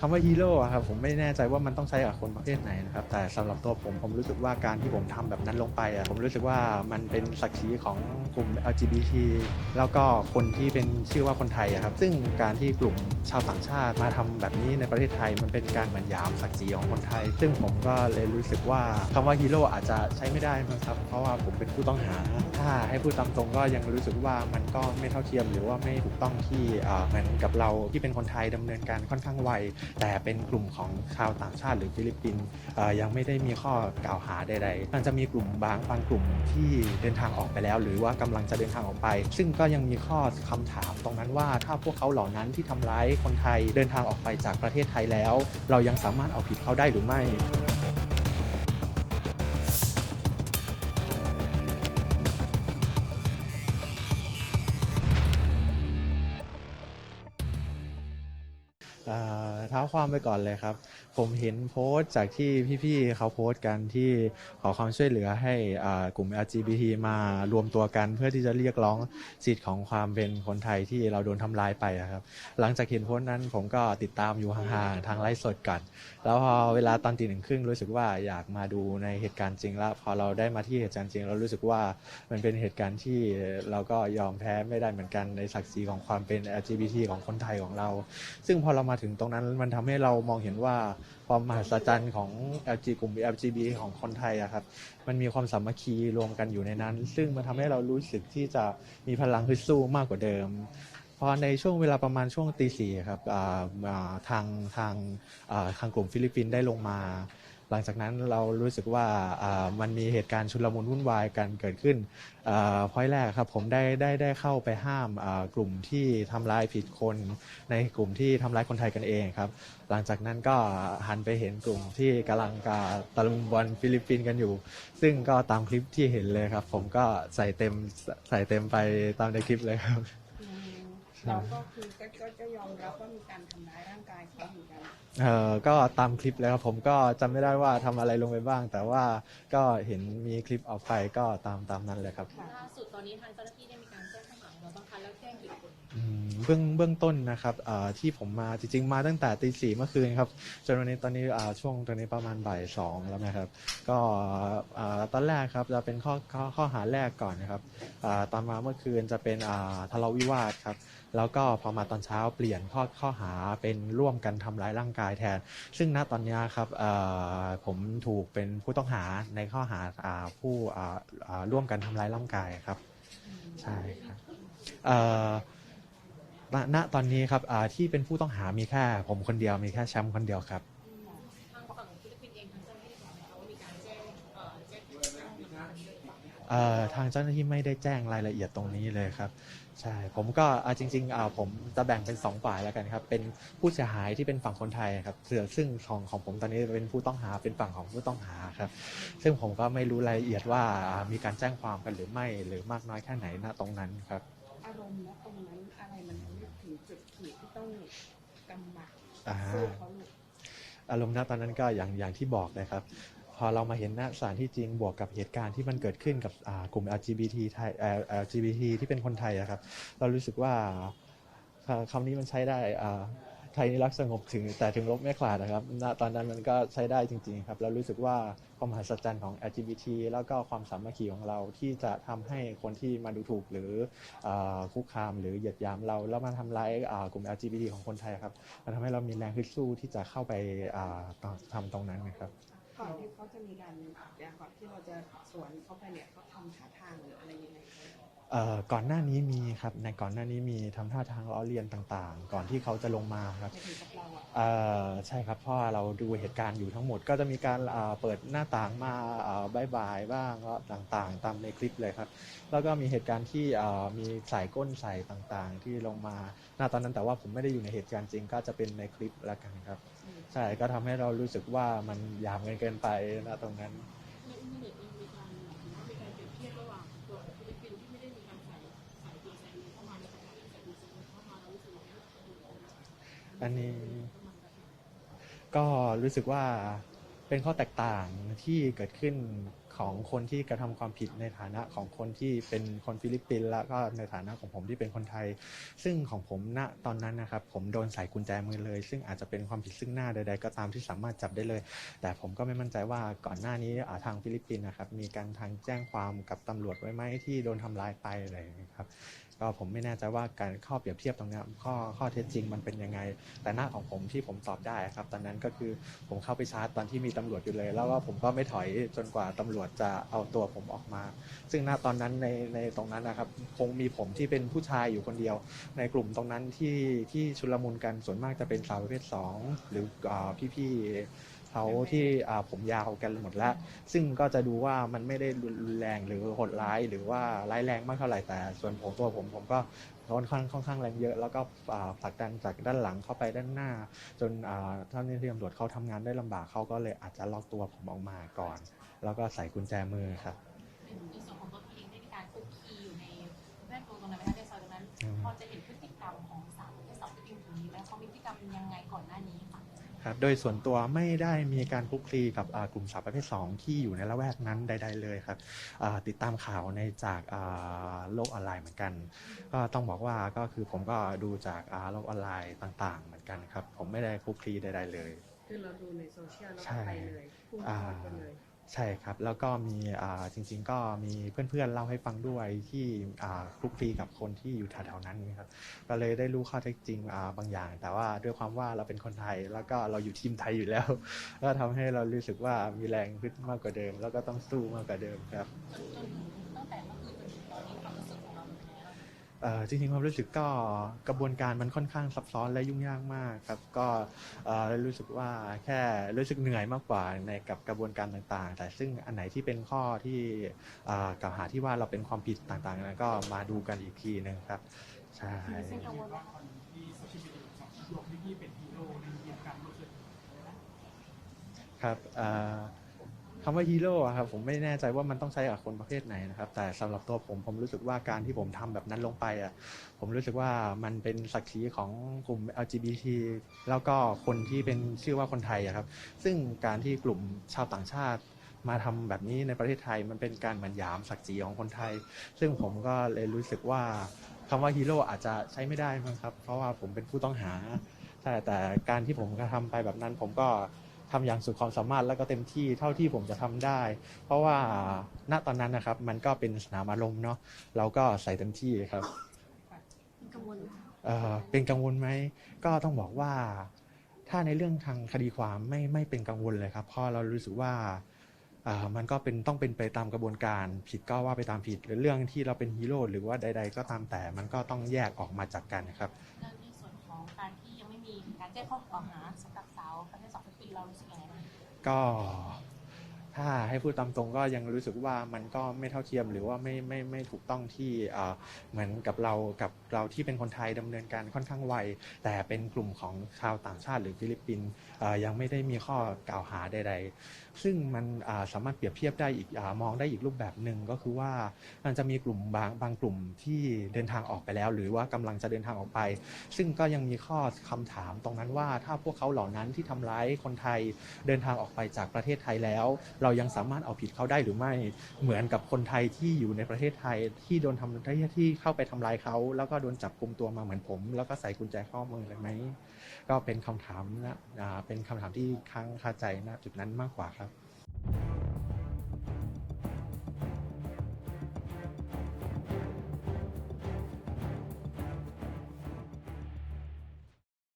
คำว่าฮีโร่ครับผมไม่แน่ใจว่ามันต้องใช้กับคนประเภทไหนนะครับแต่สำหรับตัวผมผมรู้สึกว่าการที่ผมทำแบบนั้นลงไปอะผมรู้สึกว่ามันเป็นศักดิ์ศรีของกลุ่ม LGBT แล้วก็คนที่เป็นชื่อว่าคนไทยอะครับซึ่งการที่กลุ่มชาวต่างชาติมาทำแบบนี้ในประเทศไทยมันเป็นการเหมือนยามศักดิ์ศรีของคนไทย ซึ่งผมก็เลยรู้สึกว่าคำว่าฮีโร่อาจจะใช้ไม่ได้มั้งครับเพราะว่าผมเป็นผู้ต้องหา ถ้าให้พูดตามตรงก็ยังรู้สึกว่ามันก็ไม่เท่าเทียมหรือว่าไม่ถูกต้องที่เหมือนกับเราที่เป็นคนไทยดำเนินการค่อนข้างไวแต่เป็นกลุ่มของชาวต่างชาติหรือฟิลิปปินส์ยังไม่ได้มีข้อกล่าวหาใดๆมันจะมีกลุ่มบางบางกลุ่มที่เดินทางออกไปแล้ว หรือว่ากำลังจะเดินทางออกไป ซึ่งก็ยังมีข้อคำถามตรงนั้นว่าถ้าพวกเขาเหล่านั้นที่ทำร้ายคนไทยเดินทางออกไปจากประเทศไทยแล้ว เรายังสามารถเอาผิดเขาได้หรือไม่ ท้าความไปก่อนเลยครับ ผมเห็นโพสต์จากที่พี่ๆเขาโพสต์กันที่ขอความช่วยเหลือให้กลุ่ม LGBT มารวมตัวกันเพื่อที่จะเรียกร้องสิทธิ์ของความเป็นคนไทยที่เราโดนทำลายไปอะครับ หลังจากเห็นโพสต์นั้นผมก็ติดตามอยู่ห่างๆทางไลฟ์สดก่อนแล้วพอเวลาตอนตีหนึ่งครึ่งรู้สึกว่าอยากมาดูในเหตุการณ์จริงแล้วพอเราได้มาที่เหตุการณ์จริง เรารู้สึกว่ามันเป็นเหตุการณ์ที่เราก็ยอมแพ้ไม่ได้เหมือนกันในศักดิ์ศรีของความเป็น LGBT ของคนไทยของเรา ซึ่งพอเรามาถึงตรงนั้นมันทำให้เรามองเห็นว่าความมหัศจรรย์ของ LG กลุ่ม LGB ของคนไทยอะครับ มันมีความสามัคคีรวมกันอยู่ในนั้น ซึ่งมันทำให้เรารู้สึกที่จะมีพลังฮึดสู้มากกว่าเดิมพอในช่วงเวลาประมาณช่วงตีสี่ครับทางทางทางกลุ่มฟิลิปปินส์ได้ลงมา หลังจากนั้นเรารู้สึกว่าอ่ามันมีเหตุการณ์ชุลมุนวุ่นวายกันเกิดขึ้นพอยแรกครับผมได้ได้ได้เข้าไปห้ามอ่ากลุ่มที่ทำร้ายผิดคน ในกลุ่มที่ทำร้ายคนไทยกันเองครับ หลังจากนั้นก็หันไปเห็นกลุ่มที่กำลังกาตะลุมบอลฟิลิปปินส์กันอยู่ ซึ่งก็ตามคลิปที่เห็นเลยครับ ผมก็ใส่เต็มใส่เต็มไปตามในคลิปเลยครับอืมเราก็คือก็ก็ก็ยอมรับว่ามีการทำร้ายร่างกายเขาเหมือนกัน เออก็ตามคลิปเลยครับผมก็จำไม่ได้ว่าทำอะไรลงไปบ้าง แต่ว่าก็เห็นมีคลิปออกไปก็ตามตามนั้นเลยครับ ล่าสุดตอนนี้ทางเจ้าหน้าที่ เบื้องเบื้องต้นนะครับที่ผมมาจริงๆมาตั้งแต่ตีสี่เมื่อคืนครับจนวันนี้ตอนนี้ช่วงตอนนี้ประมาณบ่ายสองแล้วนะครับ ก็ตอนแรกครับจะเป็นข้อข้อข้อหาแรกก่อนนะครับอ่าตอนมาเมื่อคืนจะเป็นทะเลาะวิวาทครับแล้วก็พอมาตอนเช้าเปลี่ยนข้อข้อหาเป็นร่วมกันทำร้ายร่างกายแทน ซึ่งณตอนนี้ครับผมถูกเป็นผู้ต้องหาในข้อหาผู้ร่วมกันทำร้ายร่างกายครับ ใช่ครับ ณณตอนนี้ครับอ่าที่เป็นผู้ต้องหามีแค่ผมคนเดียวมีแค่แชมป์คนเดียวครับ ทางฝั่งฟิลิปปินส์เองทางเจ้าหน้าที่บอกไหมคะว่ามีการแจ้งเอ่อแจ้งข้อหากับทางเรื่องแบบนี้เอ่อทางเจ้าหน้าที่ไม่ได้แจ้งรายละเอียดตรงนี้เลยครับ ใช่ผมก็อ่าจริงๆอ่าผมจะแบ่งเป็นสองฝ่ายแล้วกันครับ เป็นผู้เสียหายที่เป็นฝั่งคนไทยครับเสือซึ่งของของผมตอนนี้เป็นผู้ต้องหาเป็นฝั่งของผู้ต้องหาครับ ซึ่งผมก็ไม่รู้รายละเอียดว่าอ่ามีการแจ้งความกันหรือไม่หรือมากน้อยแค่ไหนณตรงนั้นครับ อารมณ์นะตรงนั้นอะไรมันทำให้ถึงจุดขีดที่ต้องกำหมัดอ่าสู้เขาลูกอารมณ์ณตอนนั้นก็อย่างอย่างที่บอกเลยครับ พอเรามาเห็นหน้าสถานที่จริงบวกกับเหตุการณ์ที่มันเกิดขึ้นกับอ่ากลุ่ม LGBT ไทยเอ่อ LGBT ที่เป็นคนไทยอะครับ เรารู้สึกว่าคคำนี้มันใช้ได้อ่า ไทยนี่รักสงบถึงแต่ถึงลบไม่ขาดนะครับณตอนนั้นมันก็ใช้ได้จริง ๆ ครับ เรารู้สึกว่าความมหัศจรรย์ของ LGBT แล้วก็ความสามัคคีของเราที่จะทำให้คนที่มาดูถูกหรืออคุกคามหรือเหยียดยามเราแล้วมาทำร้ายกลุ่ม LGBT ของคนไทยครับมันทำให้เรามีแรงฮึดสู้ที่จะเข้าไปอ่าต่อทำตรงนั้นนะครับก่อนที่เขาจะมีการก่อนที่เราจะสวนเข้าไปเนี่ยเขาทำท่าทางหรืออะไรยังไง ก่อนหน้านี้มีครับในก่อนหน้านี้มีทำท่าทางล้อเลียนต่างๆ ก่อนที่เขาจะลงมาครับไปถึงกับเราอะเอ่อใช่ครับเพราะว่าเราดูเหตุการณ์อยู่ทั้งหมด ก็จะมีการอ่าเปิดหน้าต่างมาอ่าบายบายบ้างก็ต่างๆ ตามในคลิปเลยครับ แล้วก็มีเหตุการณ์ที่อ่ามีสายก้นใส่ต่างๆ ที่ลงมาหน้าตอนนั้นแต่ว่าผมไม่ได้อยู่ในเหตุการณ์จริงก็จะเป็นในคลิปแล้วกันครับอืมใช่ก็ทำให้เรารู้สึกว่ามันหยามกันเกินไปนะตรงนั้น อันนี้ ก็รู้สึกว่าเป็นข้อแตกต่างที่เกิดขึ้น ของคนที่กระทำความผิดในฐานะของคนที่เป็นคนฟิลิปปินส์แล้วก็ในฐานะของผมที่เป็นคนไทย ซึ่งของผมณตอนนั้นนะครับ ผมโดนใส่กุญแจมือเลย ซึ่งอาจจะเป็นความผิดซึ่งหน้าใด ๆ ก็ตามที่สามารถจับได้เลย แต่ผมก็ไม่มั่นใจว่าก่อนหน้านี้ทางฟิลิปปินส์นะครับมีการทางแจ้งความกับตำรวจไว้ไหมที่โดนทำร้ายไปอะไรอย่างนี้ครับก็ผมไม่แน่ใจว่าการข้อเปรียบเทียบตรงนี้ข้อข้อเท็จจริงมันเป็นยังไง แต่หน้าของผมที่ผมตอบได้ครับ ตอนนั้นก็คือผมเข้าไปชาร์จตอนที่มีตำรวจอยู่เลย แล้วก็ผมก็ไม่ถอยจนกว่าตำรวจจะเอาตัวผมออกมา ซึ่งณตอนนั้นในในตรงนั้นนะครับ คงมีผมที่เป็นผู้ชายอยู่คนเดียว ในกลุ่มตรงนั้นที่ที่ชุลมุนกันส่วนมากจะเป็นสาวประเภทสองหรืออพี่ๆเขาที่ผมยาวกันหมดแล้ว ซึ่งก็จะดูว่ามันไม่ได้รุนแรงหรือโหดร้าย หรือว่าร้ายแรงมากเท่าไหร่แต่ ส่วนผมตัวผมผมก็ค่อนค่อนข้างแรงเยอะ แล้วก็ผลักดันจากด้านหลังเข้าไปด้านหน้า จนอ่าเจ้าหน้าที่ตำรวจเขาทำงานได้ลำบากเขาก็เลยอาจจะล็อกตัวผมออกมาก่อน แล้วก็ใส่กุญแจมือครับในส่วนของตัวพี่เองได้มีการคุกคีอยู่ในแวดวงตรงนั้นไหมคะในซอยตรงนั้นอืมพอจะเห็นพฤติกรรมของสาวประเภทสองที่เป็นคนนี้ไหมเขามีพฤติกรรมยังไงก่อนหน้านี้ค่ะครับ โดยส่วนตัวไม่ได้มีการคลุกคลีกับอ่ากลุ่มสาวประเภท 2 ที่อยู่ในละแวกนั้นใด ๆ เลยครับอ่าติดตามข่าวในจากอ่าโลกออนไลน์เหมือนกัน ก็ต้องบอกว่าก็คือผมก็ดูจากอ่าโลกออนไลน์ต่างๆ เหมือนกันครับ ผมไม่ได้คลุกคลีใด ๆ เลย คือเราดูในโซเชียลแล้วใช่ก็ไปเลยพุ่งอ่าทอดไปเลย ใช่ครับ แล้วก็มีจริง ๆ ก็มีเพื่อนๆเล่าให้ฟังด้วยที่คลุกคลีกับคนที่อยู่แถวๆนั้นครับก็เลยได้รู้ข้อเท็จจริงบางอย่าง แต่ว่าด้วยความว่าเราเป็นคนไทยแล้วก็เราอยู่ทีมไทยอยู่แล้ว ก็ทำให้เรารู้สึกว่ามีแรงขึ้นมากกว่าเดิม แล้วก็ต้องสู้มากกว่าเดิมครับ จริงๆความรู้สึกก็กระบวนการมันค่อนข้างซับซ้อนและยุ่งยากมากครับ ก็เอ่อรู้สึกว่าแค่รู้สึกเหนื่อยมากกว่าในกับกระบวนการต่างๆ แต่ซึ่งอันไหนที่เป็นข้อที่เอ่อกล่าวหาที่ว่าเราเป็นความผิดต่างๆนั้นก็มาดูกันอีกทีหนึงครับใช่ซึ่งกังวลไหมคะครับเอ่อค คำว่าฮีโร่ครับผมไม่แน่ใจว่ามันต้องใช้กับคนประเภทไหนนะครับ แต่สำหรับตัวผมผมรู้สึกว่าการที่ผมทำแบบนั้นลงไปอะผมรู้สึกว่ามันเป็นศักดิ์ศรีของกลุ่ม LGBT แล้วก็คนที่เป็นชื่อว่าคนไทยอะครับ ซึ่งการที่กลุ่มชาวต่างชาติมาทำแบบนี้ในประเทศไทยมันเป็นการเหมือนยามศักดิ์ศรีของคนไทย ซึ่งผมก็เลยรู้สึกว่าคำว่าฮีโร่อาจจะใช้ไม่ได้มั้งครับ เพราะว่าผมเป็นผู้ต้องหาใช่แต่การที่ผมกระทำไปแบบนั้นผมก็ ทำอย่างสุดความสามารถแล้วก็เต็มที่เท่าที่ผมจะทำได้ เพราะว่าณตอนนั้นนะครับมันก็เป็นสนามอารมณ์เนาะเราก็ใส่เต็มที่ครับกังวลไหมคะเอ่อเป็นกังวลไหมก็ต้องบอกว่า ถ้าในเรื่องทางคดีความไม่ไม่เป็นกังวลเลยครับเพราะเรารู้สึกว่าอ่ามันก็เป็นต้องเป็นไปตามกระบวนการผิดก็ว่าไปตามผิดหรือเรื่องที่เราเป็นฮีโร่หรือว่าใด ๆ ก็ตามแต่มันก็ต้องแยกออกมาจากกันนะครับแล้วในส่วนของการที่ยังไม่มีการแจ้งข้อกล่าวหาส เรารู้สึกยังไงบ้างก็ ถ้าให้พูดตามตรงก็ยังรู้สึกว่ามันก็ไม่เท่าเทียมหรือว่าไม่ไม่ไม่ถูกต้องที่เหมือนกับเรากับเราที่เป็นคนไทยดำเนินการค่อนข้างไว แต่เป็นกลุ่มของชาวต่างชาติหรือฟิลิปปินส์ยังไม่ได้มีข้อกล่าวหาใด ๆ ซึ่งมันสามารถเปรียบเทียบได้อีกอมองได้อีกรูปแบบหนึ่งก็คือว่ามันจะมีกลุ่มบางบางกลุ่มที่เดินทางออกไปแล้ว หรือว่ากำลังจะเดินทางออกไป ซึ่งก็ยังมีข้อคำถามตรงนั้นว่าถ้าพวกเขาเหล่านั้นที่ทำร้ายคนไทยเดินทางออกไปจากประเทศไทยแล้วเรายังสามารถเอาผิดเขาได้หรือไม่เหมือนกับคนไทยที่อยู่ในประเทศไทยที่โดนทำที่ที่เข้าไปทำร้ายเขาแล้วก็โดนจับกลุมตัวมาเหมือนผม แล้วก็ใส่กุญแจข้อมือเลยไหมก็เป็นคำถามนะเป็นคำถามที่ค้างคาใจณจุดนั้นมากกว่าครับ